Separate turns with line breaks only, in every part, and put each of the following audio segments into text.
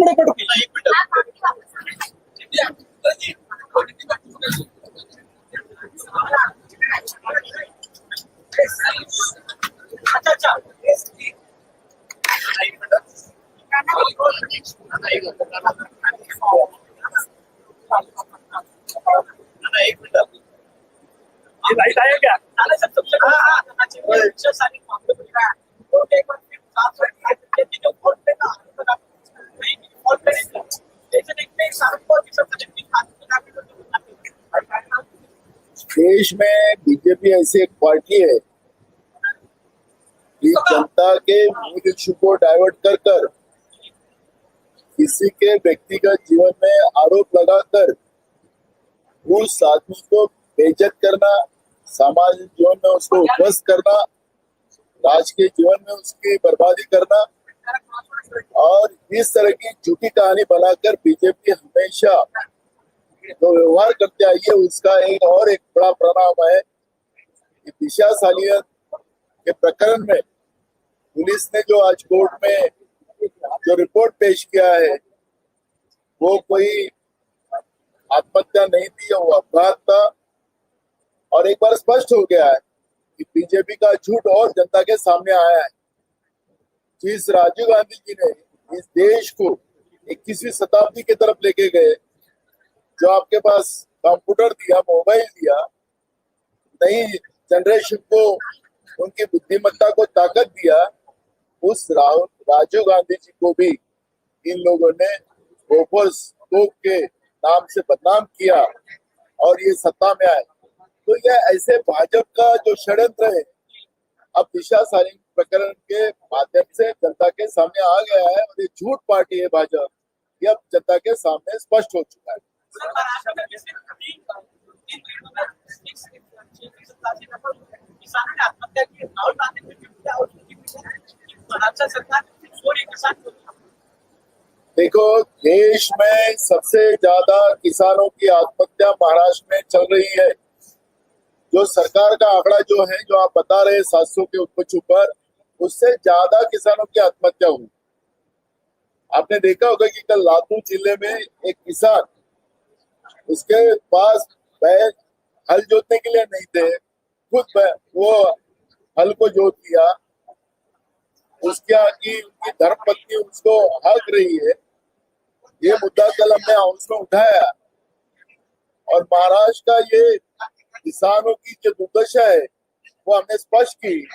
ಕಡೆ ಕೊಟ್ಟು
देश में बीजेपी ऐसी एक पार्टी है कि जनता के मूल इशू को डाइवर्ट कर कर किसी के व्यक्तिगत जीवन में आरोप लगाकर उस आदमी को बेइज्जत करना सामाजिक जीवन में उसको उध्वस्त करना राजकीय जीवन में उसकी बर्बादी करना और इस तरह की झूठी कहानी बनाकर बीजेपी हमेशा जो व्यवहार करते आई है उसका एक और एक बड़ा परिणाम है कि दिशा सालियत के प्रकरण में पुलिस ने जो आज कोर्ट में जो रिपोर्ट पेश किया है, वो कोई आत्महत्या नहीं थी, वो अपराध था। और एक बार स्पष्ट हो गया है कि बीजेपी का झूठ और जनता के सामने आया है। जिस राजीव गांधी जी ने इस देश को इक्कीसवीं शताब्दी की तरफ़ लेके गए जो आपके पास कंप्यूटर दिया, मोबाइल दिया, नई जनरेशन को, उनकी बुद्धिमत्ता को ताकत दिया, उस राहुल, राजीव गांधी जी को भी इन लोगों ने गोफर्स के नाम से बदनाम किया और ये सत्ता में आए। तो ये ऐसे भाजपा का जो षड्यंत्र है, अब दिशा सालिंग प्रकरण के माध्यम से जनता के सामने आ गया है और ये झूठ पार्टी है भाजपा ये अब जनता के सामने स्पष्ट हो चुका है। देखो, देश में सबसे ज़्यादा किसानों की आत्महत्या महाराष्ट्र में चल रही है। जो सरकार का आंकड़ा जो है, जो आप बता रहे हैं सात सौ के ऊपर ऊपर उससे ज़्यादा किसानों की आत्महत्या हुई। आपने देखा होगा कि कल लातूर ज़िले में एक किसान उसके पास बैल हल जोतने के लिए नहीं थे। खुद वो हल को जोत लिया। उसके आगे उनकी धर्मपत्नी उसको हक रही है। ये मुद्दा कल हमने हाउस में उठाया। और महाराष्ट्र का ये किसानों की जो दुर्दशा है, वो हमने स्पष्ट की।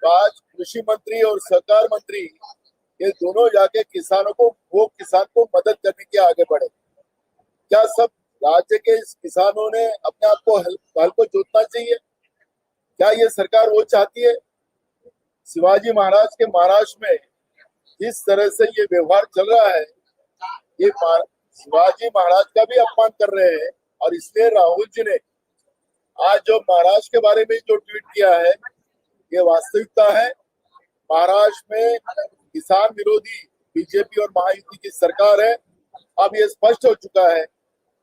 तो आज कृषि मंत्री और सहकार मंत्री, ये दोनों जाके किसानों को, वो किसान को मदद करने के आगे बढ़े। क्या सब राज्य के किसानों ने अपने आप को हल, हल को जोतना चाहिए। क्या ये सरकार वो चाहती है? शिवाजी महाराज के महाराष्ट्र में जिस तरह से ये व्यवहार चल रहा है ये शिवाजी महाराज का भी अपमान कर रहे हैं और इसलिए राहुल जी ने आज जो महाराष्ट्र के बारे में जो ट्वीट किया है ये वास्तविकता है। महाराष्ट्र में किसान विरोधी बीजेपी और महायुति की सरकार है। अब ये स्पष्ट हो चुका है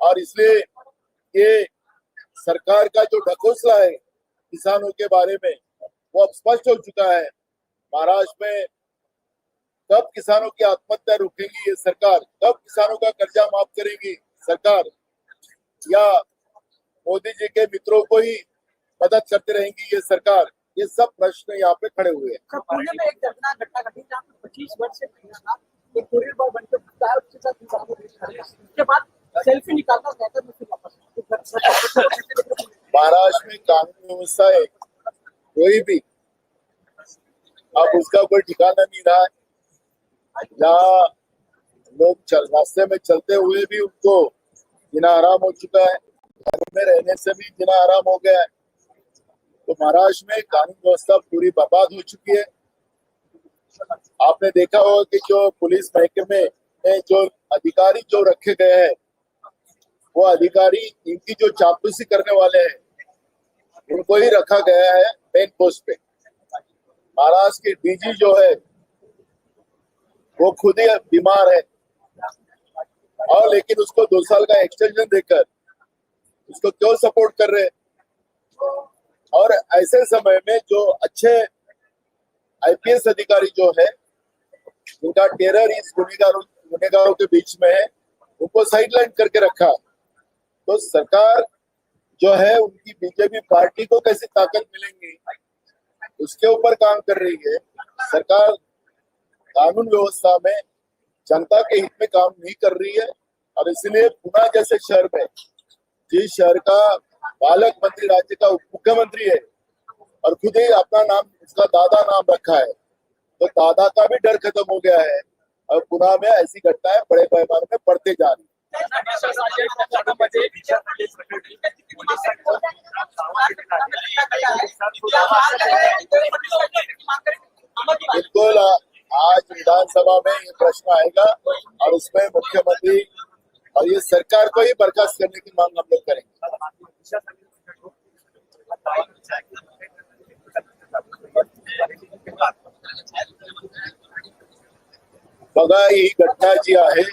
और इसलिए ये सरकार का जो ढकोसला है किसानों के बारे में, वो अब स्पष्ट हो चुका है। महाराष्ट्र में कब किसानों की आत्महत्या रोकेगी ये सरकार? कब किसानों का कर्जा माफ़ करेगी सरकार? या मोदी जी के मित्रों को ही मदद करते रहेंगी ये सरकार? ये सब प्रश्न यहाँ पे खड़े हुए हैं।
जहाँ पच्चीस वर्ष से तो बाद सेल्फी वापस
महाराष्ट्र में कानून व्यवस्था है, कोई भी। अब उसका कोई ठिकाना नहीं रहा जहाँ लोग चल, रास्ते में चलते हुए भी उनको जीना आराम हो चुका है। घर में रहने से भी जीना आराम हो गया है। तो महाराष्ट्र में कानून व्यवस्था पूरी बर्बाद हो चुकी है। आपने देखा होगा कि जो पुलिस महकमे में जो अधिकारी जो रखे गए हैं वो अधिकारी इनकी जो चापलूसी करने वाले हैं, उनको ही रखा गया है मेन पोस्ट पे। महाराष्ट्र की डीजी जो है, वो खुद ही बीमार है। और लेकिन उसको दो साल का एक्सटेंशन देकर, उसको क्यों सपोर्ट कर रहे और ऐसे समय में जो अच्छे आईपीएस अधिकारी जो है, उनका टेरर इस गुनेगारों गुनेगारों के बीच में है, उनको साइडलाइन करके रखा। तो सरकार जो है, उनकी बीजेपी पार्टी को कैसी ताकत मिलेंगी? उसके ऊपर काम कर रही है। सरकार कानून व्यवस्था में जनता के हित में काम नहीं कर रही है और इसलिए पुणे जैसे शहर में, जिस शहर का बालक मंत्री राज्य का उप मुख्यमंत्री है और खुद ही अपना नाम, उसका दादा नाम रखा है तो दादा का भी डर खत्म हो गया है और पुणे में ऐसी घटनाएँ बड़े पैमाने में बढ़ते जा रही है। बिल्कुल, आज विधानसभा में ये प्रश्न आएगा और उसमें मुख्यमंत्री और ये सरकार को ही बर्खास्त करने की मांग हम लोग करेंगे। बघा ही घटना जी आहे।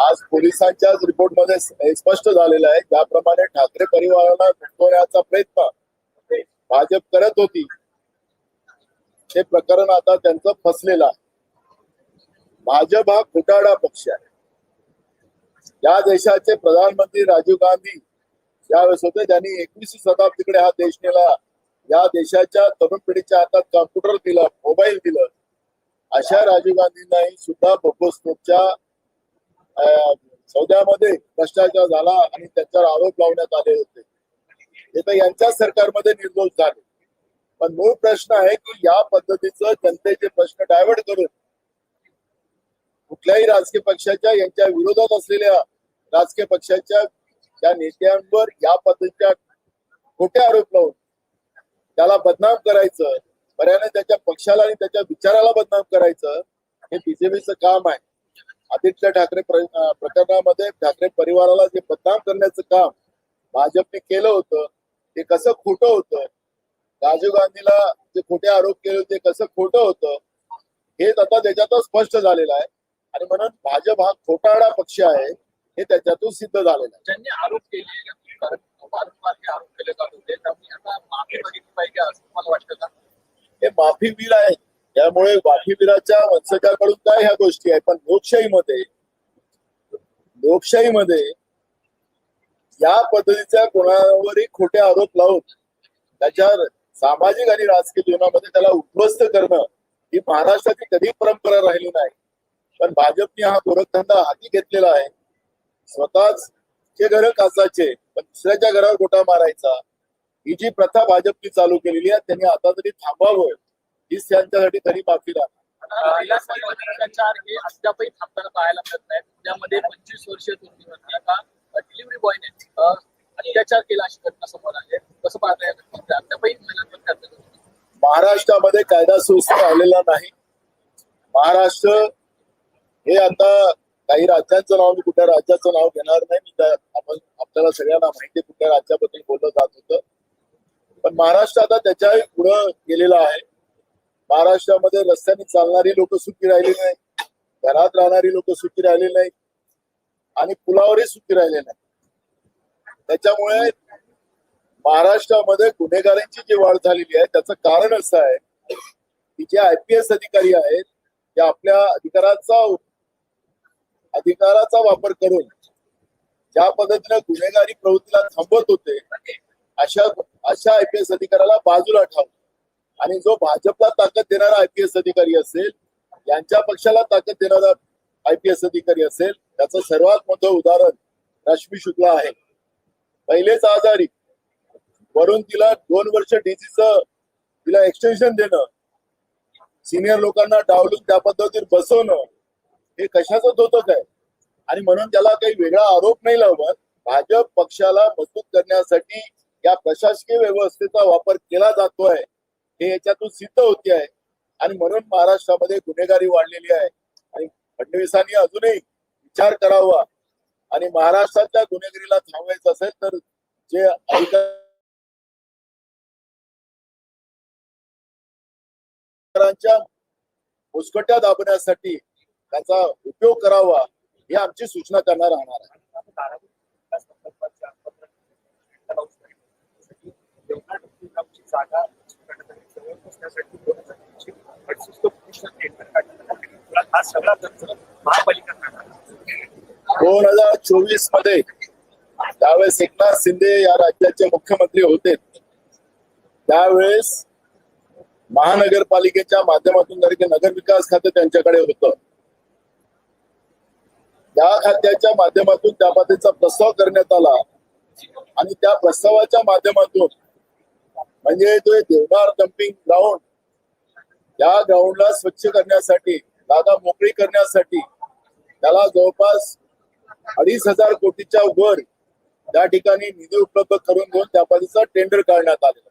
आज पोलिसांच्याच रिपोर्टमध्ये मध्ये स्पष्ट झालेलं आहे. ज्याप्रमाणे ठाकरे परिवाराला लुटवण्याचा प्रयत्न भाजप करत होती हे प्रकरण आता त्यांचं फसलेलं आहे. भाजप हा खोटाडा पक्ष आहे. या देशाचे प्रधानमंत्री राजीव गांधी यावेळेस होते त्यांनी एकवीस शताब्दीकडे हा देश नेला. या देशाच्या तरुण पिढीच्या हातात कॉम्प्युटर दिलं मोबाईल दिलं. अशा राजीव गांधींनाही सुद्धा बोकोस्कोपच्या सौद्यामध्ये भ्रष्टाचार झाला आणि त्यांच्यावर आरोप लावण्यात आले होते. हे तर यांच्या सरकारमध्ये निर्दोष झाले. पण मूळ प्रश्न आहे की या पद्धतीचं जनतेचे प्रश्न डायव्हर्ट करून कुठल्याही राजकीय पक्षाच्या यांच्या विरोधात असलेल्या राजकीय पक्षाच्या त्या नेत्यांवर या पद्धतीच्या खोटे आरोप लावून त्याला बदनाम करायचं बऱ्याने त्याच्या पक्षाला आणि त्याच्या विचाराला बदनाम करायचं हे बीजेपीचं काम आहे. आदित्य ठाकरे प्रकरणामध्ये ठाकरे परिवाराला जे बदनाम करण्याचं काम भाजपने केलं होतं ते कसं खोटं होतं राजीव गांधीला जे खोटे आरोप केले होते कसं खोटं होतं हेच आता त्याच्यातच स्पष्ट झालेलं आहे. आणि म्हणून भाजप हा खोटारडा पक्ष आहे हे त्याच्यातून सिद्ध झालेलं आहे.
ज्यांनी आरोप केले हे आरोप केले जात होते त्यांनी माफी मागितली पाहिजे असं तुम्हाला वाटतं का?
हे माफीवीर आहेत त्यामुळे माफीवीराच्या वंशजाकडून काय ह्या गोष्टी आहेत? पण लोकशाहीमध्ये लोकशाहीमध्ये या पद्धतीच्या कोणावरही खोटे आरोप लावून त्याच्या सामाजिक आणि राजकीय जीवनामध्ये त्याला उद्ध्वस्त करणं ही महाराष्ट्राची कधी परंपरा राहिली नाही. पण भाजपने हा गोरखधंदा हाती घेतलेला आहे. स्वतःच चे घर कासाचे पण दुसऱ्याच्या घरावर गोटा मारायचा. ही जी प्रथा भाजपने चालू केलेली आहे त्यांनी आता तरी थांबावं. हीच त्यांच्यासाठी तरी माफी
विलासवाडी अत्याचार हे अद्यापही थांबताना पाहायला मिळत नाही पुण्यामध्ये पंचवीस वर्षीय तरुणीवरती आता. डिलिव्हरी बॉयने अत्याचार केला अशी घटना समोर आली. कसं पाहता या घटनेमध्ये अद्यापही महिलांवर.
महाराष्ट्रामध्ये कायदा सुव्यवस्था राहिलेला नाही. महाराष्ट्र हे आता काही राज्यांचं नाव मी कुठल्या राज्याचं नाव घेणार नाही. मी आपण आपल्याला सगळ्यांना माहिती कुठल्या राज्याबद्दल बोललं जात होतं. पण महाराष्ट्र आता त्याच्याही पुढं गेलेला आहे. महाराष्ट्रामध्ये रस्त्याने चालणारी लोक सुखी राहिली नाही. घरात राहणारी लोक सुखी राहिली नाही. आणि पुलावरही सुखी राहिले नाही. त्याच्यामुळे महाराष्ट्रामध्ये गुन्हेगारांची जी वाढ झालेली आहे त्याचं कारण असं आहे की जे आय पी एस अधिकारी आहेत ते आपल्या अधिकाराचा अधिकाराचा वापर करून ज्या पद्धतीने गुन्हेगारी प्रवृत्तीला थांबवत होते अशा अशा आय पी एस अधिकाऱ्याला बाजूला ठेवलं आणि जो भाजपला ताकद देणारा आयपीएस अधिकारी असेल यांच्या पक्षाला ताकद देणारा आयपीएस अधिकारी असेल त्याचं सर्वात मोठं उदाहरण रश्मी शुक्ला आहे. पहिलेच आजारी. वरून तिला दोन वर्ष डीसीचं तिला एक्सटेन्शन देणं सिनियर लोकांना डावलून त्या पद्धतीने बसवणं हे कशाचं धोतक काय? आणि म्हणून त्याला काही वेगळा आरोप नाही लावत. भाजप पक्षाला मजबूत करण्यासाठी या प्रशासकीय व्यवस्थेचा वापर केला जातोय. हे याच्यातून सिद्ध होते आहे. आणि म्हणून महाराष्ट्रामध्ये गुन्हेगारी वाढलेली आहे. आणि फडणवीसांनी अजूनही विचार करावा. आणि महाराष्ट्रातल्या गुन्हेगारीला थांबवायचं असेल तर जे अधिकाऱ्यांच्या मुस्कट्या दाबण्यासाठी त्याचा उपयोग करावा ही आमची सूचना करणार राहणार आहे.
जागा हा सगळा महापालिका
दोन हजार चोवीसमध्ये त्यावेळेस एकनाथ शिंदे या राज्याचे मुख्यमंत्री होते त्यावेळेस महानगरपालिकेच्या माध्यमातून जरी नगर विकास खाते त्यांच्याकडे होतं त्या खात्याच्या माध्यमातून त्या बाबतीचा प्रस्ताव करण्यात आला आणि त्या प्रस्तावाच्या माध्यमातून म्हणजे तो देवदार डम्पिंग ग्राउंड या ग्राउंडला स्वच्छ करण्यासाठी जागा मोकळी करण्यासाठी त्याला जवळपास अडीच हजार कोटीच्या वर त्या ठिकाणी निधी उपलब्ध करून घेऊन त्या टेंडर काढण्यात आलेलं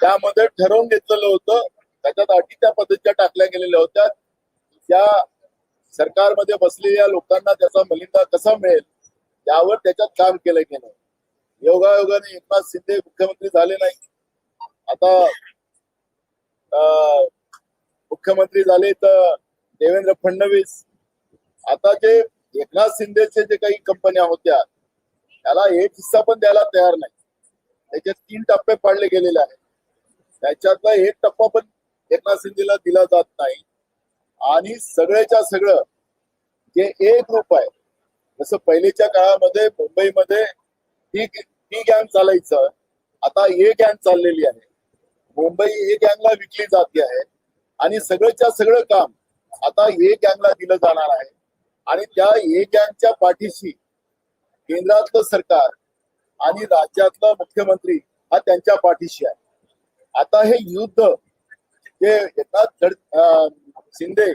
त्यामध्ये ठरवून घेतलेलं होतं त्याच्यात अटी त्या पद्धतीच्या टाकल्या गेलेल्या होत्या. त्या सरकारमध्ये बसलेल्या लोकांना त्याचा मलिंदा कसा मिळेल यावर त्याच्यात काम केलं गेलं. योगायोगाने एकनाथ शिंदे मुख्यमंत्री झाले नाही आता मुख्यमंत्री झाले तर देवेंद्र फडणवीस आता जे एकनाथ शिंदेचे जे काही कंपन्या होत्या त्याला एक हिस्सा पण द्यायला तयार नाही. त्याचे तीन टप्पे पाडले गेलेले आहेत. त्याच्यातला एक टप्पा पण एकनाथ शिंदेला दिला जात नाही. आणि सगळ्याच्या सगळं जे एक रूप आहे जसं पहिलेच्या काळामध्ये मुंबईमध्ये टी टी गँग चालायचं. आता ए गँग चाललेली आहे. मुंबई ए गँगला विकली जाते आहे. आणि सगळंच्या सगळं काम आता ए गँगला दिलं जाणार आहे. आणि त्या ए गँगच्या पाठीशी केंद्रातलं सरकार आणि राज्यातला मुख्यमंत्री हा त्यांच्या पाठीशी आहे. आता हे युद्ध जे एकनाथ शिंदे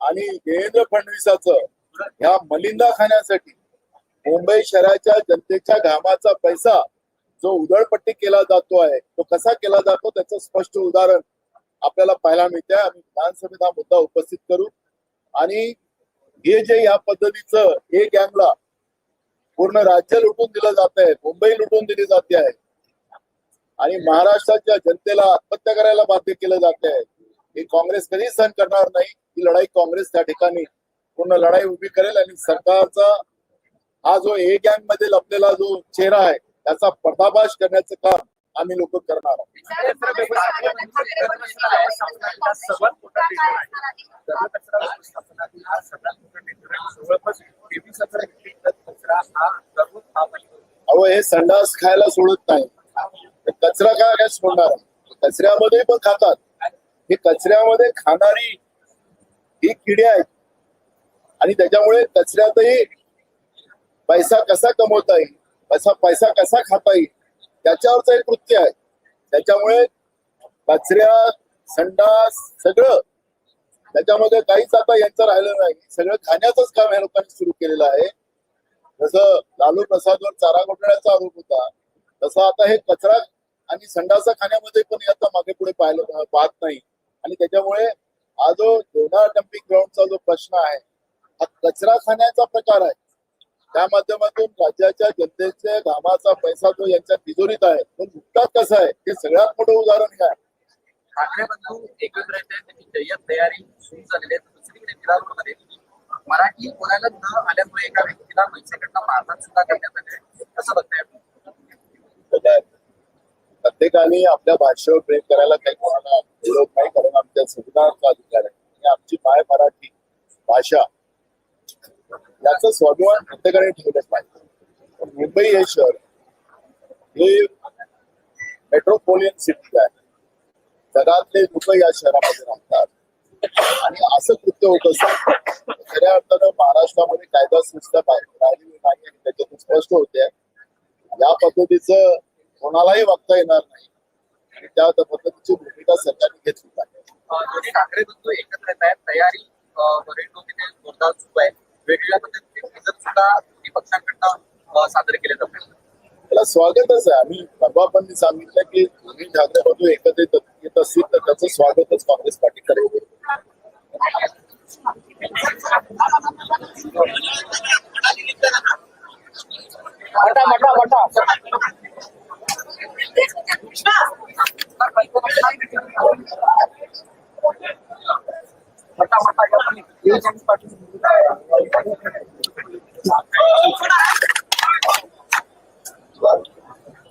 आणि देवेंद्र फडणवीसाचं ह्या मलिंदा खाण्यासाठी मुंबई शहराच्या जनतेच्या घामाचा पैसा जो उधळपट्टी केला जातो आहे तो कसा केला जातो त्याचं स्पष्ट उदाहरण आपल्याला पाहायला मिळते आम्ही विधानसभेत हा मुद्दा उपस्थित करू. आणि हे जे या पद्धतीचं हे गँगला पूर्ण राज्य लुटून दिलं जात आहे मुंबई लुटून दिली जाते आहे. आणि महाराष्ट्राच्या जनतेला आत्महत्या करायला बाध्य केलं जात आहे. हे काँग्रेस कधी सहन करणार नाही. ही लढाई काँग्रेस त्या ठिकाणी पूर्ण लढाई उभी करेल आणि सरकारचा हा जो ए गँगमध्ये लपलेला जो चेहरा आहे त्याचा पर्दाभाष करण्याचं काम आम्ही लोक करणार आहोत. अहो हे संडास खायला सोडत नाही. कचरा काय सोडणार कचऱ्यामध्ये पण खातात. हे कचऱ्यामध्ये खाणारी ही किडे आहेत. आणि त्याच्यामुळे कचऱ्यातही पैसा कसा कमवता येईल? पैसा पैसा कसा खाता येईल? त्याच्यावरच एक कृत्य आहे. त्याच्यामुळे कचऱ्या संडास सगळं त्याच्यामध्ये काहीच आता यांचं राहिलं नाही. सगळं खाण्याचंच काम या लोकांनी सुरू केलेलं आहे. जसं लालू प्रसादवर चारा घोटाळ्याचा आरोप होता तसं आता हे कचरा आणि संडासा खाण्यामध्ये पण आता मागे पुढे पाहिलं पाहत नाही. आणि त्याच्यामुळे हा जो डोना डम्पिंग ग्राउंडचा जो प्रश्न आहे हा कचरा खाण्याचा प्रकार आहे. त्या माध्यमातून राज्याच्या जनतेच्या घामाचा पैसा जो यांच्या तिजोरीत आहे तो लुटतात कसा आहे हे सगळ्यात मोठं उदाहरण हे आहे.
ठाकरे बंधू एकत्र येत आहेत त्याची जय्यत तयारी सुरू झालेली आहे. दुसरीकडे विरारमध्ये मराठी बोलायला न आल्यामुळे एका व्यक्तीला पैशाकडनं मारहाण सुद्धा करण्यात आले कसं बघताय
प्रत्येकाने आपल्या भाषेवर प्रेम करायला काही कोणाला विरोध नाही कारण आमच्या संविधानाचा अधिकार आहे. आणि आमची माय मराठी भाषा याचं स्वाभिमान प्रत्येकाने ठेवलंच पाहिजे. पण मुंबई हे शहर हे मेट्रोपोलियन सिटी आहे. जगातले लोक या शहरामध्ये राहतात. आणि असं कृत्य होत असत खऱ्या अर्थानं महाराष्ट्रामध्ये कायदा सुव्यवस्था पाहिजे राहिलेली नाही आणि त्याच्यातून स्पष्ट होते. या पद्धतीचं कोणालाही वागता येणार नाही. आणि त्या पद्धतीची भूमिका सरकारने घेतली पाहिजे.
ठाकरे बंधू एकत्र तयारी जोरदार सुरू आहे वेगवेगळ्या पद्धतीचे विजन सुद्धा दोन्ही पक्षांकडनं सादर केले जातात
त्याला स्वागतच आहे. आम्ही सांगितलं की दोन्ही ठाकरे बंधू एकत्र येत येत असतील तर त्याचं स्वागतच काँग्रेस पार्टी करेल
मोठा मोठा मोठा मोठा मोठा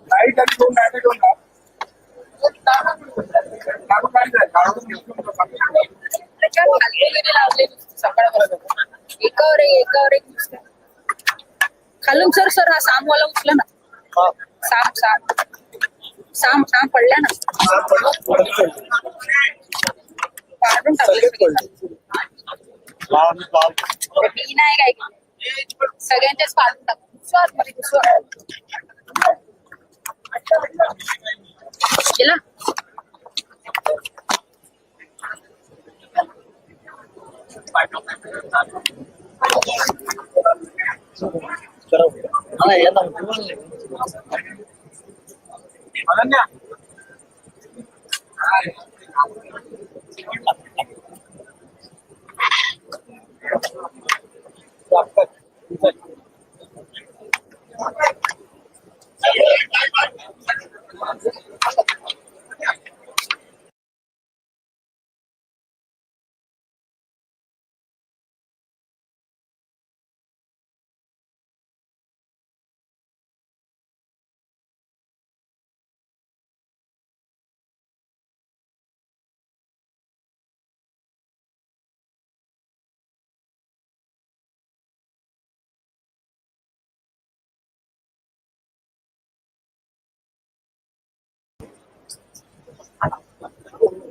लाइट आणि दोन लाइट दोन
त्याच्यात खाली वगैरे लावले एकावर एक एकावर एक नुसतं. खालून सर सर हा सामवाला उचला ना. साम साम साम साम पडला ना. काढून टाकले मी नाही काय. सगळ्यांच्याच काढून टाकमध्ये दुसरं केला?
अनन्या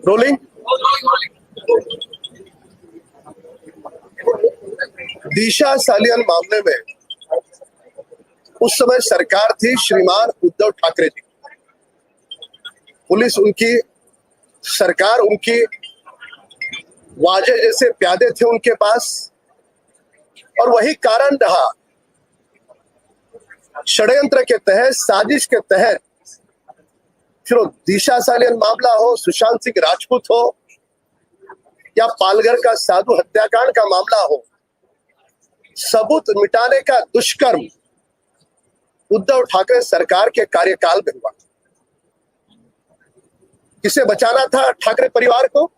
रोलिंग दिशा सालियन मामले में उस समय सरकार थी श्रीमान उद्धव ठाकरे जी। पुलिस उनकी, सरकार उनकी, वाजे जैसे प्यादे थे उनके पास, और वही कारण रहा। षड्यंत्र के तहत, साजिश के तहत फिर वो दिशा सालियन मामला हो, सुशांत सिंह राजपूत हो, या पालघर का साधु हत्याकांड का मामला हो, सबूत मिटाने का दुष्कर्म उद्धव ठाकरे सरकार के कार्यकाल में हुआ। किसे बचाना था ठाकरे परिवार को?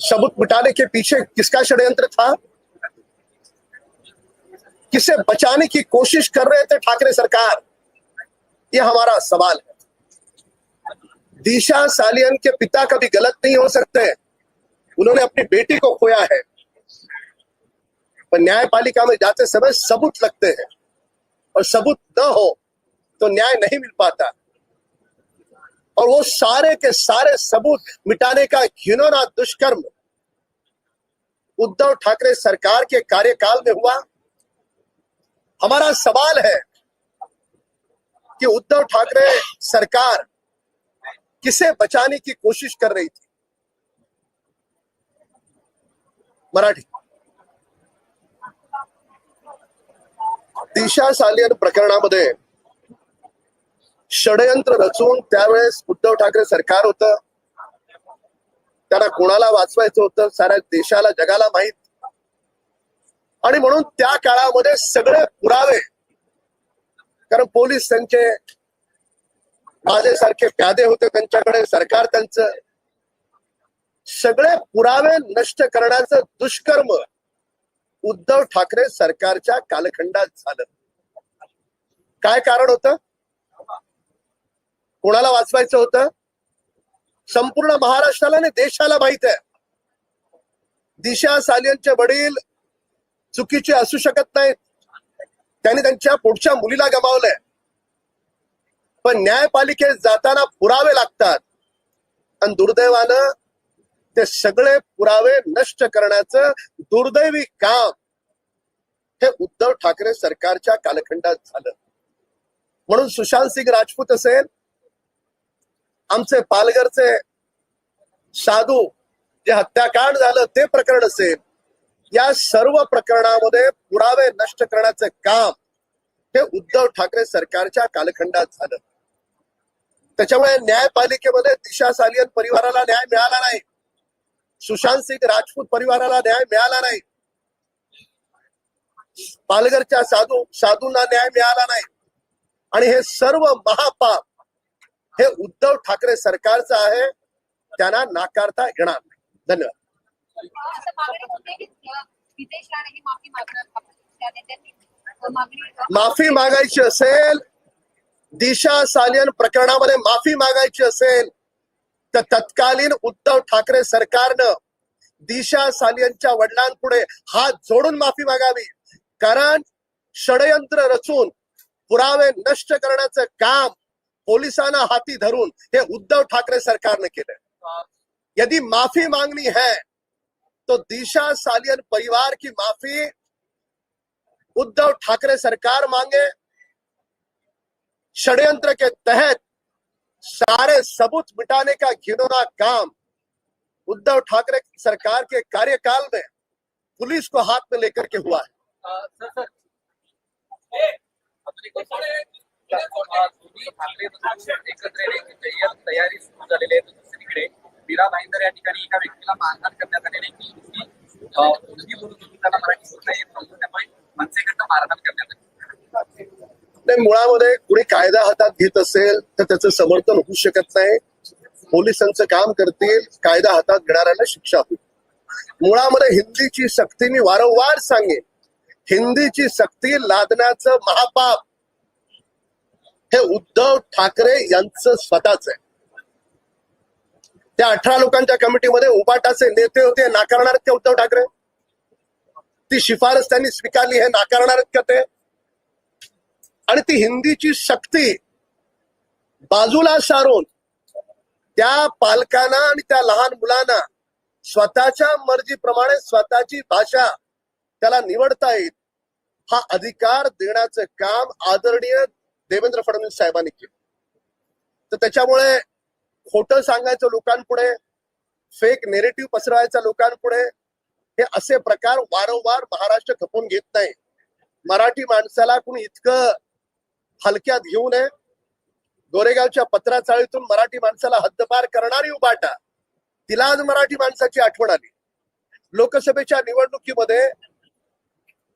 सबूत मिटाने के पीछे किसका षड्यंत्र था? किसे बचाने की कोशिश कर रहे थे ठाकरे सरकार? ये हमारा सवाल है। दिशा सालियन के पिता कभी गलत नहीं हो सकते उन्होंने अपनी बेटी को खोया है। पर न्यायपालिका में जाते समय सबूत लगते हैं। और सबूत न हो तो न्याय नहीं मिल पाता। और वो सारे के सारे सबूत मिटाने का घिनौना दुष्कर्म उद्धव ठाकरे सरकार के कार्यकाल में हुआ। हमारा सवाल है कि उद्धव ठाकरे सरकार किसे बचाने की कोशिश कर रही थी? मराठी। दिशा सालियन प्रकरणामध्ये षडयंत्र रचून त्यावेळेस उद्धव ठाकरे सरकार होत. त्यांना कोणाला वाचवायचं होतं? साऱ्या देशाला जगाला माहीत. आणि म्हणून त्या काळामध्ये सगळे पुरावे कारण पोलीस त्यांचे माझ्यासारखे प्यादे होते त्यांच्याकडे. सरकार त्यांचं सगळे पुरावे नष्ट करण्याचं दुष्कर्म उद्धव ठाकरे सरकारच्या कालखंडात झालं. काय कारण होत? कोणाला वाचवायचं होतं? संपूर्ण महाराष्ट्राला आणि देशाला माहीत आहे. दिशा सालियनचे वडील चुकीचे असू शकत नाहीत. त्यांनी त्यांच्या पुढच्या मुलीला गमावलंय. पण न्यायपालिकेत जाताना पुरावे लागतात. आणि दुर्दैवानं ते सगळे पुरावे नष्ट करण्याचं दुर्दैवी काम हे उद्धव ठाकरे सरकारच्या कालखंडात झालं. म्हणून सुशांत सिंग राजपूत असेल आमचे पालघरचे साधू जे हत्याकांड झालं ते प्रकरण असेल या सर्व प्रकरणामध्ये पुरावे नष्ट करण्याचं काम हे उद्धव ठाकरे सरकारच्या कालखंडात झालं. त्याच्यामुळे न्यायपालिकेमध्ये दिशा सालियन परिवाराला न्याय मिळाला नाही. सुशांत सिंग राजपूत परिवाराला न्याय मिळाला नाही. पालघरच्या साधू साधूंना न्याय मिळाला नाही. आणि हे सर्व महापाप हे उद्धव ठाकरे सरकारचं आहे. त्यांना नाकारता येणार नाही. धन्यवाद.
माफी
मागायची असेल दिशा सालियन प्रकरणामध्ये माफी मागायची असेल तर तत्कालीन उद्धव ठाकरे सरकारनं दिशा सालियनच्या वडिलांपुढे हात जोडून माफी मागावी. कारण षडयंत्र रचून पुरावे नष्ट करण्याचं काम पोलिसांना हाती धरून हे उद्धव ठाकरे सरकारने केलं यदि माफी मागणी है तो दिशा सालियन परिवार की माफ़ी उद्धव ठाकरे सरकार मांगे। षड्यंत्र के तहत सारे सबूत मिटाने का घिनौना काम उद्धव ठाकरे सरकार के कार्यकाल में पुलिस को हाथ में लेकर के हुआ है।
Sir sir. एकत्र येण्याची तयार- तयारी सुरू झालेली आहे दुसरीकडे मीरा भाईंदर या ठिकाणी एका व्यक्तीला मारहाण करण्यात आलेली त्यामुळे
मुळामध्ये कुणी कायदा हातात घेत असेल तर त्याचं समर्थन होऊ शकत नाही. पोलिसांचं काम करतील कायदा हातात घेणाऱ्यांना शिक्षा होईल. मुळामध्ये हिंदीची सक्ती मी वारंवार सांगेन. हिंदीची सक्ती लादण्याचं महापाप. हे उद्धव ठाकरे यांचं स्वतःच आहे. त्या अठरा लोकांच्या कमिटीमध्ये उबाटाचे नेते होते नाकारणार आहेत का उद्धव ठाकरे. ती शिफारस त्यांनी स्वीकारली हे नाकारणार का ते. आणि ती हिंदीची शक्ती बाजूला सारून त्या पालकांना आणि त्या लहान मुलांना स्वतःच्या मर्जीप्रमाणे स्वतःची भाषा त्याला निवडता येईल हा अधिकार देण्याचं काम आदरणीय देवेंद्र फडणवीस साहेबांनी केलं. तर त्याच्यामुळे खोटं सांगायचं लोकांपुढे फेक नेरेटिव्ह पसरवायचा लोकांपुढे हे असे प्रकार वारंवार महाराष्ट्र खपून घेत नाही. मराठी माणसाला कुणी इतकं हलक्यात घेऊ नये. गोरेगावच्या पत्रा चाळीतून मराठी माणसाला हद्दपार करणारी उबाटा. तिला आज मराठी माणसाची आठवण आली. लोकसभेच्या निवडणुकीमध्ये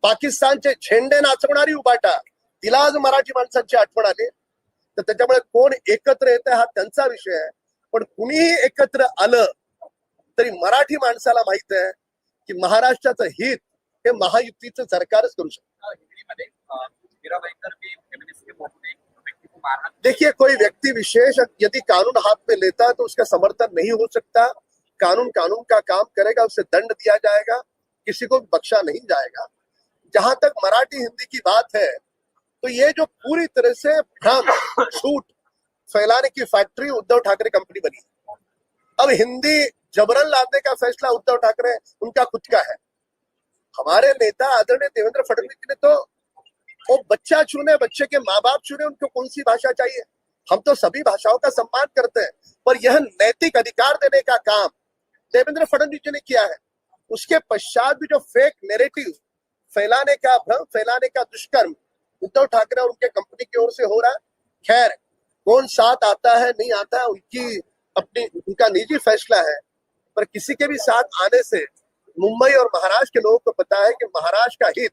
पाकिस्तानचे झेंडे नाचवणारी उबाटा तिला आज मराठी माणसांची आठवण आली. तर त्याच्यामुळे कोण एकत्र येत हा त्यांचा विषय आहे. पण कुणीही एकत्र आलं तरी मराठी माणसाला माहीत आहे की महाराष्ट्राचं हित हे महायुतीचं सरकारच करू शकतं. देखिए, कोई व्यक्ति विशेष यदि कानून हाथ में लेता है तो उसका समर्थन नहीं हो सकता। कानून कानून का काम करेगा, उसे दंड दिया जाएगा, किसी को बख्शा नहीं जाएगा। जहाँ तक मराठी हिंदी की बात है तो ये जो पूरी तरह से भ्रम झूठ फैलाने की फैक्ट्री उद्धव ठाकरे कंपनी बनी। अब हिंदी जबरन लादने का फैसला उद्धव ठाकरे, उनका खुद का है। हमारे नेता आदरणीय देवेंद्र फडणवीस ने तो वो बच्चा चुने, बच्चे के माँ बाप चुने, उनको कौन सी भाषा चाहिए? हम तो सभी भाषाओं का सम्मान करते हैं, पर यह नैतिक अधिकार देने का काम देवेंद्र फडणवीस जी ने किया है। उसके पश्चात भी जो फेक नेरेटिव फैलाने का भ्रम, फैलाने का दुष्कर्म उद्धव ठाकरे और उनके कंपनी की ओर से हो रहा है, खैर, कौन साथ आता है, नहीं आता है उनकी अपनी, उनका निजी फैसला है, पर किसी के भी साथ आने से मुंबई और महाराष्ट्र के लोगों को पता है कि महाराष्ट्र का हित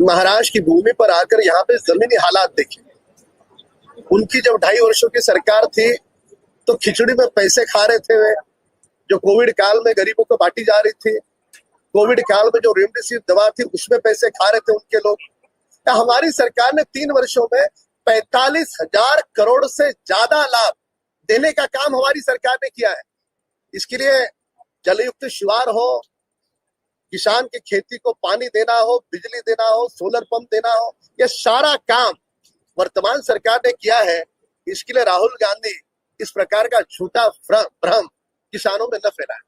महाराष्ट्र की
भूमि पर आकर यहाँ पे जमीनी हालात देखे। उनकी जब ढाई वर्षों की सरकार थी तो खिचड़ी में पैसे खा रहे थे वे, जो कोविड काल में गरीबों को बांटी जा रही थी। कोविड काल में जो रेमडेसिविर दवा थी, उसमें पैसे खा रहे थे उनके लोग। तो हमारी सरकार ने तीन वर्षों में पैतालीस हज़ार करोड़ से ज़्यादा लाभ देने का काम हमारी सरकार ने किया है। इसके लिए जलयुक्त शिवार हो किसान की खेती को पानी देना हो, बिजली देना हो सोलर पंप देना हो, ये सारा काम वर्तमान सरकार ने किया है। इसके लिए राहुल गांधी इस प्रकार का झूठा भ्रम किसानों में न फैलाए।